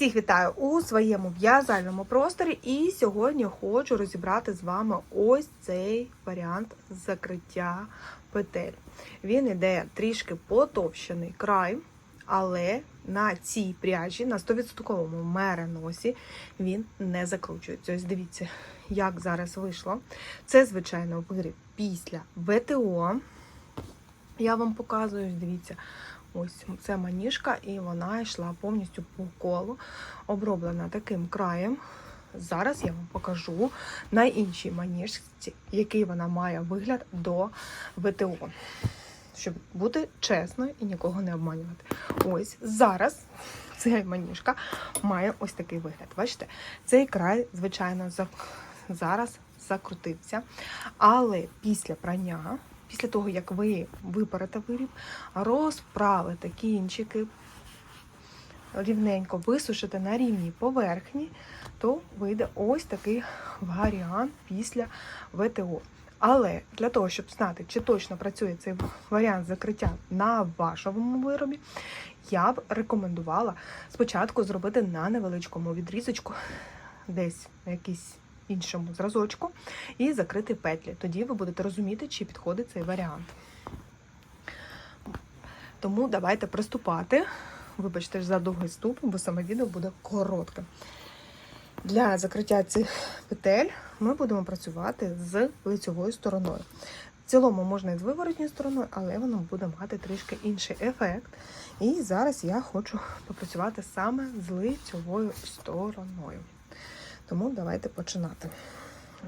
Всіх вітаю у своєму в'язальному просторі, і сьогодні хочу розібрати з вами ось цей варіант закриття петель. Він іде трішки потовщений край, але на цій пряжі, на 100% мериносі, він не закручується. Ось дивіться, як зараз вийшло. Це, звичайно, виріб після ВТО. Я вам показую, дивіться. Ось це маніжка, і вона йшла повністю по колу, оброблена таким краєм. Зараз я вам покажу на іншій маніжці, який вона має вигляд до ВТО. Щоб бути чесною і нікого не обманювати. Ось зараз ця маніжка має ось такий вигляд. Бачите, цей край, звичайно, зараз закрутився. Але після прання після того, як ви випарите виріб, розправите кінчики, рівненько висушите на рівній поверхні, то вийде ось такий варіант після ВТО. Але для того, щоб знати, чи точно працює цей варіант закриття на вашому виробі, я б рекомендувала спочатку зробити на невеличкому відрізочку, десь на якийсь іншому зразочку, і закрити петлі. Тоді ви будете розуміти, чи підходить цей варіант. Тому давайте приступати. Вибачте за довгий ступ, бо саме відео буде коротке. Для закриття цих петель ми будемо працювати з лицьовою стороною. В цілому можна і з виворотньою стороною, але воно буде мати трішки інший ефект. І зараз я хочу попрацювати саме з лицьовою стороною. Тому давайте починати.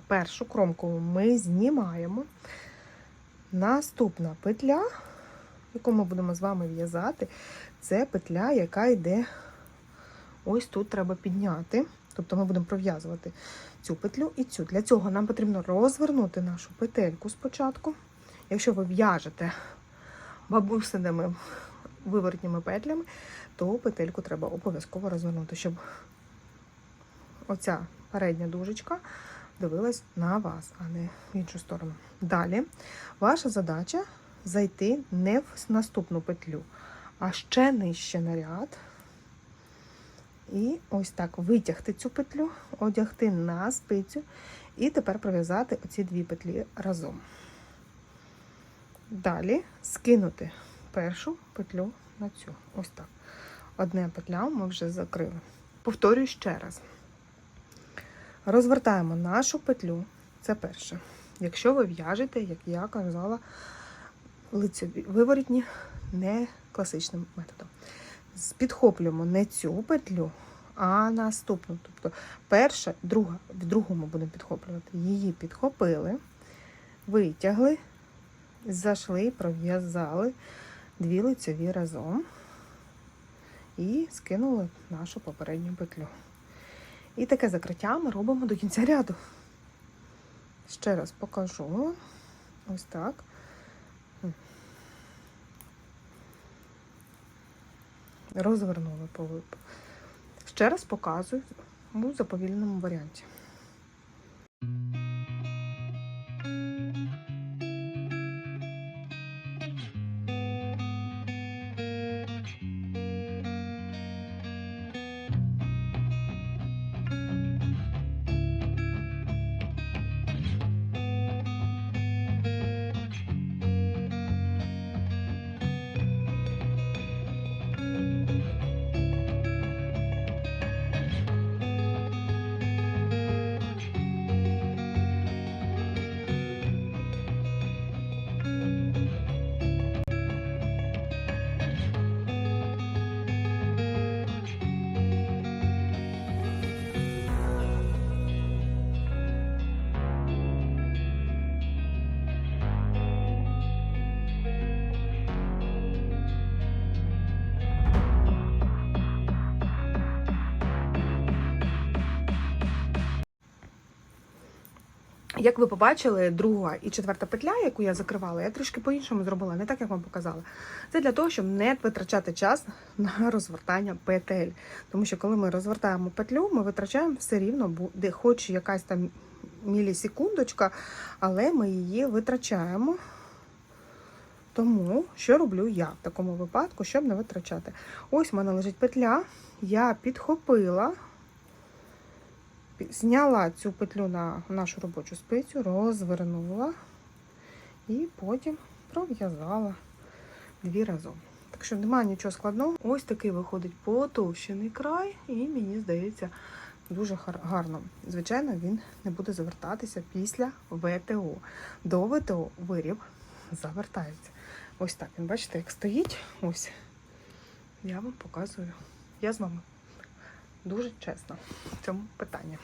Першу кромку ми знімаємо. Наступна петля, яку ми будемо з вами в'язати, це петля, яка йде ось тут треба підняти. Тобто ми будемо пров'язувати цю петлю і цю. Для цього нам потрібно розвернути нашу петельку спочатку. Якщо ви в'яжете бабусиними виворотніми петлями, то петельку треба обов'язково розвернути, щоб оця передня дужечка дивилась на вас, а не в іншу сторону. Далі ваша задача зайти не в наступну петлю, а ще нижче на ряд. І ось так витягти цю петлю, одягти на спицю, і тепер пров'язати оці дві петлі разом. Далі скинути першу петлю на цю. Ось так. Одне петля ми вже закрили. Повторюю ще раз. Розвертаємо нашу петлю. Це перше. Якщо ви в'яжете, як я казала, лицеві виворітні не класичним методом. Підхоплюємо не цю петлю, а наступну. Тобто перша, друга, в другому будемо підхоплювати. Її підхопили, витягли, зайшли, пров'язали дві лицеві разом і скинули нашу попередню петлю. І таке закриття ми робимо до кінця ряду. Ще раз покажу. Ось так. Розвернули по випу. Ще раз показую у заповільному варіанті. Як ви побачили, друга і четверта петля, яку я закривала, я трішки по-іншому зробила, не так, як вам показала. Це для того, щоб не витрачати час на розвертання петель. Тому що коли ми розвертаємо петлю, ми витрачаємо все рівно, буде хоч якась там мілісекундочка, але ми її витрачаємо. Тому що роблю я в такому випадку, щоб не витрачати. Ось в мене лежить петля, я підхопила, пі- зняла цю петлю на нашу робочу спицю, розвернула і потім пров'язала дві разом. Так що немає нічого складного. Ось такий виходить потовщений край, і мені здається, дуже гарно. Звичайно, він не буде завертатися після ВТО. До ВТО виріб завертається. Ось так він, бачите, як стоїть. Ось. Я вам показую. Я з вами дуже чесна в цьому питанні.